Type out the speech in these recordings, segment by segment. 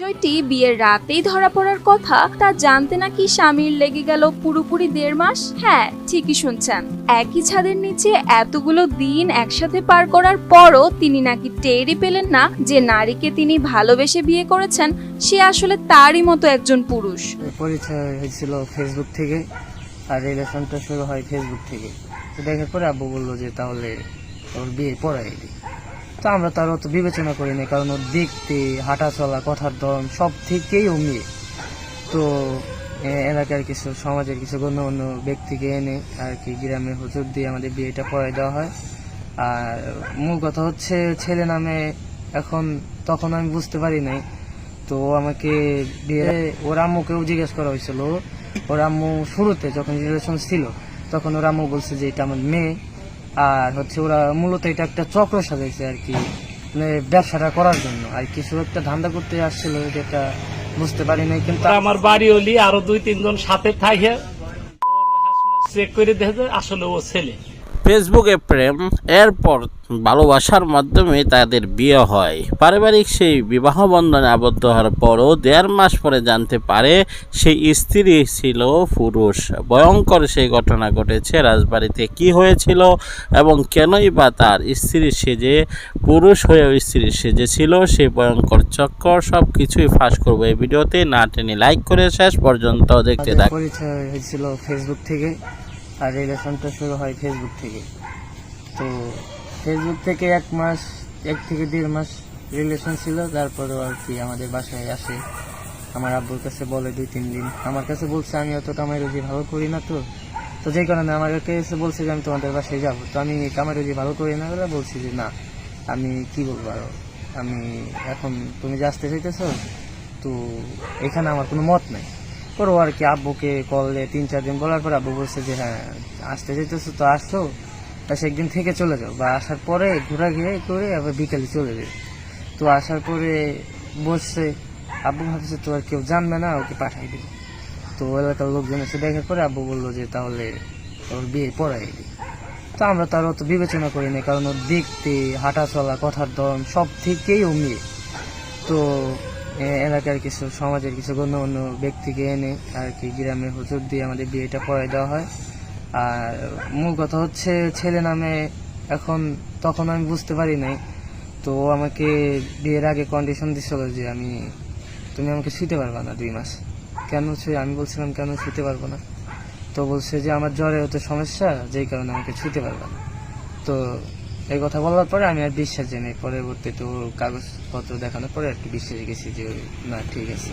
বিষয়টি বিয়ের রাতেই ধরা পড়ার কথা, তা জানতে নাকি স্বামীর লেগে গেল পুরোপুরি দেড় মাস? হ্যাঁ ঠিকই শুনছেন। একই ছাদের নিচে এতগুলো দিন একসাথে পার করার পরও তিনি নাকি টেরই পেলেন না যে নারীকে তিনি ভালোবেসে বিয়ে করেছেন, সে আসলে তারই মতো একজন পুরুষ। পরিচয় হয়েছিল ফেসবুক থেকে, আর রিলেশনটা শুরু হয় ফেসবুক থেকে। দেখার পরে আব্বু বলল যে তাহলে ওর বিয়ে পড়াই দিই তো আমরা তার অত বিবেচনা করিনি কারণ ওর দেখতে, হাঁটা চলা, কথার ধরন সব থেকেই মেয়ে। তো এলাকার কিছু, সমাজের কিছু গণ্যমান্য ব্যক্তিকে এনে আর কি গ্রামের হুজুর দিয়ে আমাদের বিয়েটা পড়াই দেওয়া হয়। আর মূল কথা হচ্ছে, ছেলে নামে এখন তখন আমি বুঝতে পারি নাই। তো আমাকে বিয়ে ওর আম্মুকেও জিজ্ঞেস করা হয়েছিল। ওর আম্মু শুরুতে যখন রিলেশন ছিল, তখন ওর আম্মু বলছে যে, এটা আমার মেয়ে। আর হচ্ছে ওরা মূলত এটা একটা চক্র সাজাইছে আর কি মানে ব্যবসাটা করার জন্য। আর কিছু একটা ধান্দা করতে আসছিল যেটা বুঝতে পারি নাই, কিন্তু আমার বাড়ি হলি আরও দুই, তিনজন সাথে থাকে চেক করে দেখে আসলে ও ছেলে। ফেসবুকে প্রেম, এরপর ভালোবাসার মাধ্যমে তাদের বিয়ে হয়। পারিবারিক সেই বিবাহ বন্ধনে আবদ্ধ হওয়ার পরও দেড় মাস পরে জানতে পারে, সেই স্ত্রী ছিল পুরুষ। ভয়ঙ্কর সেই ঘটনা ঘটেছে রাজবাড়িতে। কি হয়েছিল এবং কেনই বা তার স্ত্রী সেজে, পুরুষ হয়েও স্ত্রী সেজেছিল, সেই ভয়ঙ্কর চক্কর সব কিছুই ফাঁস করব এই ভিডিওতে। না টেনে লাইক করে শেষ পর্যন্ত দেখতে আমাদের থাক পরিচয় হয়েছিল ফেসবুক থেকে। আর রিলেশনটা শুরু হয় ফেসবুক থেকে। তো ফেসবুক থেকে এক মাস, এক থেকে দেড় মাস রিলেশন ছিল। তারপরে আর কি আমাদের বাসায় আসে। আমার আব্বুর কাছে বলে দুই, তিন দিন। আমার কাছে বলছে, আমি অত কামাই রুজি ভালো করি না তো। তো যেই কারণে আমার কাছে বলছে যে, আমি তোমাদের বাসায় যাব। তো আমি কামাই রুজি ভালো করি না বলে বলছি যে, না, আমি কি বলব আরও? আমি এখন তুমি যে আসতে চাইতেছো, তো এখানে আমার কোনো মত নাই। ও আর কি আব্বুকে কলে তিন, চার দিন বলার পর আব্বু বলছে যে হ্যাঁ আসতে যেতেছো তো, আসছো। তা একদিন থেকে চলে যাও। বা আসার পরে ঘোরা ঘিরে করে আবার বিকালে চলে যাবে তো আসার পরে বসছে আব্বু ভাবছে তো আর কেউ জানবে না, ওকে পাঠাই দিবে। তো এলাকার লোকজন এসে দেখার পরে আব্বু বলল যে, তাহলে ওর বিয়ে পড়াই দিই তো আমরা তার অত বিবেচনা করি না কারণ ওর দেখতে হাঁটা চলা কথার ধরন সব থেকেই ও মেয়ে। তো এলাকার কিছু, সমাজের কিছু গণ্যমান্য ব্যক্তিকে এনে আর কি গ্রামে হুজুর দিয়ে আমাদের বিয়েটা পড়াই দেওয়া হয়। আর মূল কথা হচ্ছে, ছেলে নামে এখন তখন আমি বুঝতে পারি নাই। তো আমাকে বিয়ের আগে কন্ডিশন দিছিল যে আমি, তুমি আমাকে শুতে পারবা না দুই মাস। কেন ছুঁয়ে আমি বলছিলাম, কেন শুতে পারব না? তো বলছে যে আমার জ্বরে হতে সমস্যা, যেই কারণে আমাকে ছুঁতে পারবে না। তো এই কথা বলার পরে আমি আর বিশ্বাস জানি পরবর্তীতে ওর কাগজপত্র দেখানোর পরে আর কি বিশ্বাসে গেছি যে না, ঠিক আছে।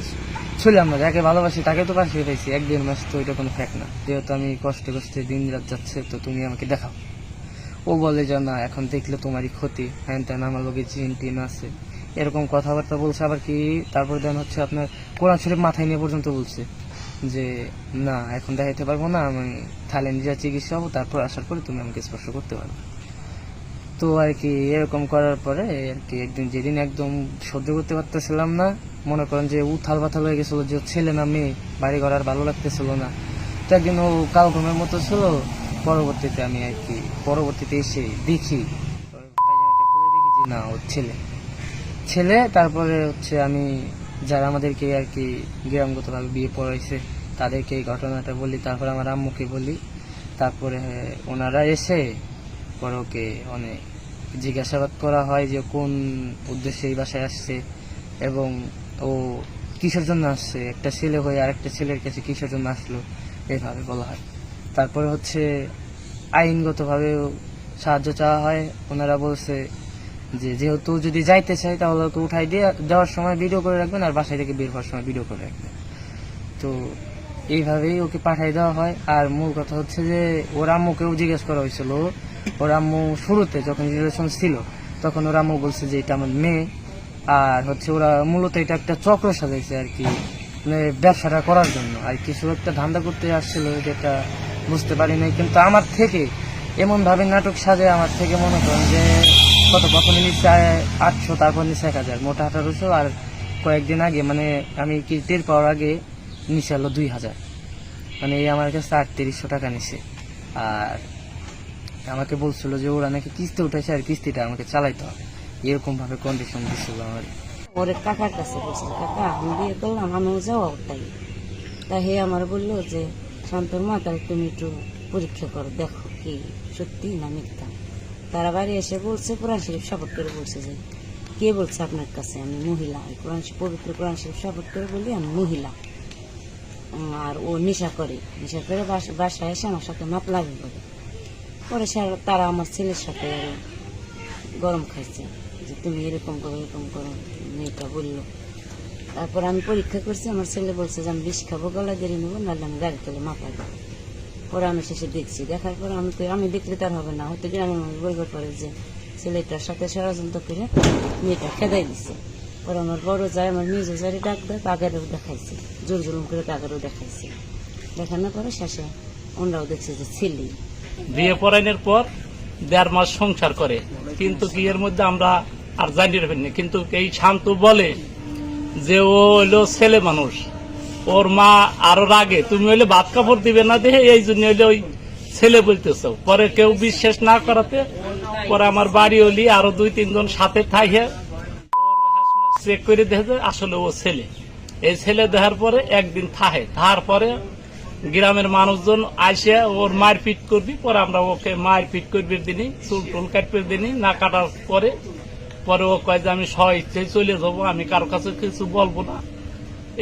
ছিল আমরা, যাকে ভালোবাসি তাকে তো পাশে পেয়েছি এক দেড় মাস তো এটা কোনো ফ্যাক না। যেহেতু আমি কষ্টে কষ্টে দিন রাত যাচ্ছে, তো তুমি আমাকে দেখাও। ও বলে যে, না, এখন দেখলে তোমারই ক্ষতি। হ্যান ত্যান, আমার লোকে চিন টিন আছে। এরকম কথাবার্তা বলছে। আবার কি তারপর দেন হচ্ছে আপনার কোরআন শরীফ মাথায় নিয়ে পর্যন্ত বলছে যে, না, এখন দেখাইতে পারব না, আমি থাইল্যান্ড যা চিকিৎসা হব, তারপর আসার পরে তুমি আমাকে স্পর্শ করতে পারবে। তো আর কি, এরকম করার পরে আর কি একদিন যেদিন একদম সহ্য করতে পারতেছিলাম না, মনে করেন যে উথাল পাথাল হয়ে গেছিল যে ছেলে না মেয়ে, বাড়ি ঘর আর ভালো লাগতেছিল না। তো একদিন ও কাল ঘুমের মতো ছিল, পরবর্তীতে আমি আর কি, পরবর্তীতে এসে দেখি। না ওর ছেলে। ছেলে, তারপরে হচ্ছে আমি যারা আমাদেরকে আর কি গ্রামগতভাবে বিয়ে পড়াইছে, তাদেরকে এই ঘটনাটা বলি, তারপরে আমার আম্মুকে বলি। তারপরে ওনারা এসে পরে ওকে অনেক জিজ্ঞাসাবাদ করা হয় যে কোন উদ্দেশ্যে এই বাসায় আসছে এবং ও কিসের জন্য আসছে? একটা ছেলে হয়ে আরেকটা ছেলের কাছে কিসের জন্য আসলো? এইভাবে বলা হয়। তারপরে হচ্ছে আইনগতভাবে সাহায্য চাওয়া হয়। ওনারা বলছে যে যেহেতু যদি যাইতে চাই তাহলে ওকে উঠাই দিয়ে যাওয়ার সময় ভিডিও করে রাখবেন আর বাসায় থেকে বের হওয়ার সময় ভিডিও করে রাখবেন। তো এইভাবেই ওকে পাঠাই দেওয়া হয়। আর মূল কথা হচ্ছে যে ওর আম্মুকেও জিজ্ঞেস করা হয়েছিল ওর আম্মু শুরুতে যখন রিলেশন ছিল, তখন ওর আম্মু বলছে যে এটা আমার মেয়ে, আর হচ্ছে ওরা মূলত এটা একটা চক্র সাজাইছে আর কি মানে ব্যবসাটা করার জন্য। আর কিছু একটা ধান্দা করতে আসছিল যেটা বুঝতে পারি নাই, কিন্তু আমার থেকে এমন ভাবে নাটক সাজে আমার থেকে মনে করেন যে কত প্রথমে নিচ্ছে আটশো, তারপর নিচ্ছে এক হাজার, মোটা আঠারোশো, আর কয়েকদিন আগে মানে আমি কি টের পাওয়ার আগে নিচে হলো দুই হাজার। মানে এই আমার কাছে আটত্রিশশো টাকা নিছে। আর আমাকে বলছিল যে ওরা নাকি কিস্তি উঠেছে আর কিস্তিটা আমাকে চালাইতে হবে। এরকম ভাবে কন্ডিশন দিছিল আমার। ও পরে কাকার কাছে বলছিল, কাকা, আমি বিয়ে করলাম, আমিও যাওয়া তাই। তা হে আমার বলল যে, শান্তর মা, তাহলে তুমি একটু পরীক্ষা করো, দেখো কি সত্যি না মিথ্যা। তারা বাড়ি এসে বলছে, কোরআন শরীফ সাপোর্ট করে বলছে যে, কে বলছে আপনার কাছে, আমি মহিলা? কোরআন পবিত্র কোরআন শরীফ সাপোর্ট করে বলি, আমি মহিলা। আর ও নেশা করে নেশা করে বাসা- বাসায় এসে আমার সাথে মাপ লাগে করে। পরে তারা আমার ছেলের সাথে গরম খাইছে। যে তুমি এরকম করো এরকম করো, মেয়েটা বলল। তারপর আমি পরীক্ষা করছি, আমার ছেলে বলছে যে আমি বিষ খাব, গলা দেরি নেব, নাহলে আমি গাড়ি তুলে মাপা দেবো। পরে আমি শেষে দেখছি, দেখার পর আমি তো আমি দেখলে তার হবে না। হয়তো গ্রামের মানুষ বলবে পারে যে ছেলেটার সাথে ষড়যন্ত্র করে মেয়েটা খেদাই দিছে। পরে আমার বড় যায়, আমার নিজে যারে ডাক দেয় তাগেরও দেখাইছে। জোর জুলুম করে তাগেরও দেখাইছে। দেখানোর পরে শেষে ওনারাও দেখছে যে ছেলে। বিয়ে পড়ানোর পর দেড় মাস সংসার করে। কিন্তু এর মধ্যে আমরা আর জানি না। কিন্তু এই শান্ত বলে যে ও হইল ছেলে মানুষ। ওর মা আরও রাগে, তুমি হইলে ভাত কাপড় দিবে না দেখে এই জন্য হইলে ওই ছেলে বলতেছ। পরে কেউ বিশ্বাস না করাতে, পরে আমার বাড়ি হলি আরও দুই তিনজন সাথে থাকে চেক করে দেখে আসলে ও ছেলে। এই ছেলে দেখার পরে একদিন থাহে। তাহার পরে গ্রামের মানুষজন আসে, ওর মারপিট করবি, পরে আমরা ওকে মারপিট করবি দিনই, চুল টুল কাটবে দিনই, না কাটার পরে পরে ও কয় যে আমি স্ব ইচ্ছে চলে যাব, আমি কারও কাছে কিছু বলব না।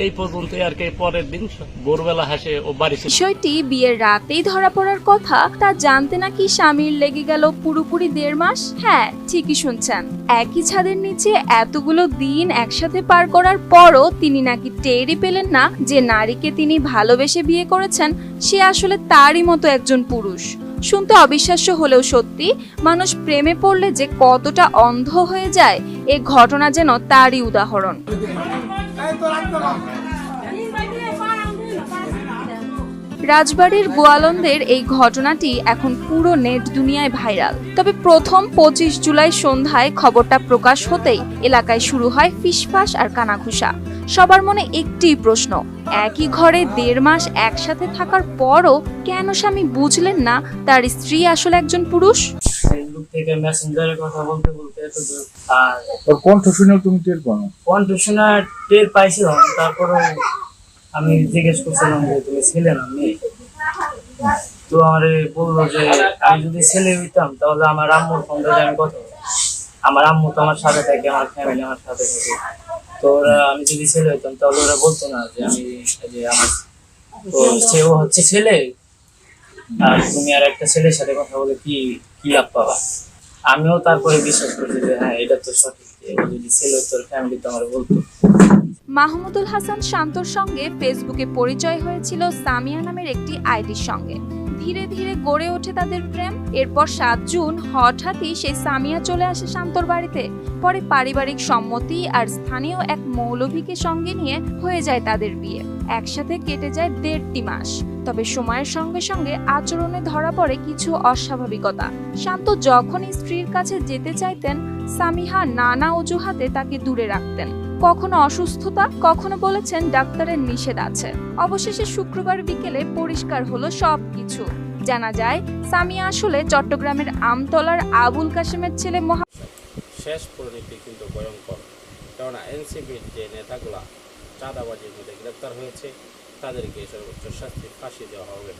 এই পর্যন্ত আর কি, পরের দিন ভোরবেলা হাসে ও বাড়ি বিষয়টি বিয়ের রাতেই ধরা পড়ার কথা, তা জানতে নাকি স্বামীর লেগে গেল পুরোপুরি দেড় মাস? হ্যাঁ ঠিকই শুনছেন। একই ছাদের নিচে এতগুলো দিন একসাথে পার করার পরও তিনি নাকি টেরই পেলেন না যে নারীকে তিনি ভালোবেসে বিয়ে করেছেন, সে আসলে তারই মতো একজন পুরুষ। শুনতে অবিশ্বাস্য হলেও সত্যি, মানুষ প্রেমে পড়লে যে কতটা অন্ধ হয়ে যায়, এ ঘটনা যেন তারই উদাহরণ। রাজবাড়ির গোয়ালন্দের এই ঘটনাটি এখন পুরো নেট দুনিয়ায় ভাইরাল। তবে প্রথম পঁচিশ জুলাই সন্ধ্যায় খবরটা প্রকাশ হতেই এলাকায় শুরু হয় ফিসফাস আর কানাঘুষা। সবার মনে একটি প্রশ্ন একই ঘরে দেড় মাস একসাথে থাকার পরও কেন স্বামী বুঝলেন না তার স্ত্রী আসলে একজন পুরুষ ফেসবুক থেকে মেসেঞ্জারে কথা বলতে বলতে এত দূর আর ওর কণ্ঠ শুনেও তুমি টের পাও না। কণ্ঠ শোনা টের পাইছিলাম তারপরে আমি জিজ্ঞেস করছিলাম যে তুমি ছেলে না মেয়ে তো আমারে বলল যে আমি যদি ছেলে হইতাম তাহলে আমার আম্মুর ফোন আমি কথা বলতাম। আমার আম্মু তো আমার সাথে থাকে আমার ফ্যামিলি আমার সাথে থাকে তো ওরা, আমি যদি ছেলে হইতাম, তাহলে ওরা বলতো না যে আমি যে আমার তো সে ও হচ্ছে ছেলে। আর তুমি আর একটা ছেলের সাথে কথা বলে কি কি লাভ পাবা? আমিও তারপরে বিশ্বাস করছি যে হ্যাঁ এটা তো সঠিক যদি ছেলে তোর ফ্যামিলি তো আমার বলতো। মাহমুদুল হাসান শান্তর সঙ্গে ফেসবুকে পরিচয় হয়েছিল সামিয়া নামের একটি আইডির সঙ্গে। ধীরে ধীরে গড়ে ওঠে তাদের প্রেম। এরপর সাত জুন হঠাৎই সেই সামিয়া চলে আসে শান্তর বাড়িতে। পরে পারিবারিক সম্মতি আর স্থানীয় এক মৌলভীকে সঙ্গে নিয়ে হয়ে যায় তাদের বিয়ে। একসাথে কেটে যায় দেড়টি মাস। তবে সময়ের সঙ্গে সঙ্গে আচরণে ধরা পড়ে কিছু অস্বাভাবিকতা। শান্ত যখনই স্ত্রীর কাছে যেতে চাইতেন, সামিহা নানা অজুহাতে তাকে দূরে রাখতেন। কখনো অসুস্থতা, কখনো বলেছেন ডাক্তারের নিষেধ আছে। অবশেষে শুক্রবার বিকেলে পরিষ্কার হলো সবকিছু। জানা যায়, সামিয়া আসলে চট্টগ্রামের আমতলার আবুল কাশেমের ছেলে মহা শেষ পরিণতি কিন্তু ভয়ঙ্কর। কেননা এনসিপির যে নেতাগুলা চাঁদাবাজির মধ্যে গ্রেপ্তার হয়েছে, তাদেরকে সর্বোচ্চ শাস্তি ফাঁসি দেওয়া হবে।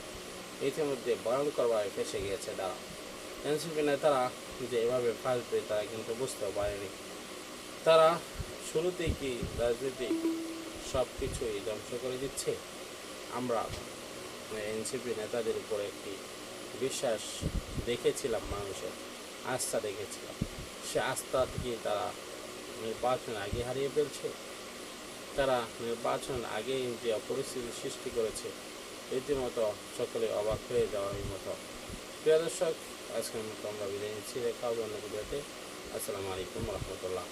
ইতিমধ্যে ভয়ঙ্করভাবে ফেসে গিয়েছে তারা। এনসিপি নেতারা যে এভাবে ফাঁসবে, তারা কিন্তু বুঝতেও পারেনি। তারা শুরুতেই কি রাজনীতি সব কিছুই ধ্বংস করে দিচ্ছে? আমরা এনসিপি নেতাদের উপরে একটি বিশ্বাস দেখেছিলাম, মানুষের আস্থা দেখেছিলাম। সে আস্থা থেকে তারা নির্বাচন আগে হারিয়ে ফেলছে। তারা নির্বাচন আগেই যে পরিস্থিতি সৃষ্টি করেছে, রীতিমতো সকলে অবাক হয়ে যাওয়ার মতো। প্রিয় দর্শক, আজকের মতো আমরা বিদায় নিচ্ছি। দেখা হবে অন্য আসসালামু আলাইকুম রহমতুল্লাহ।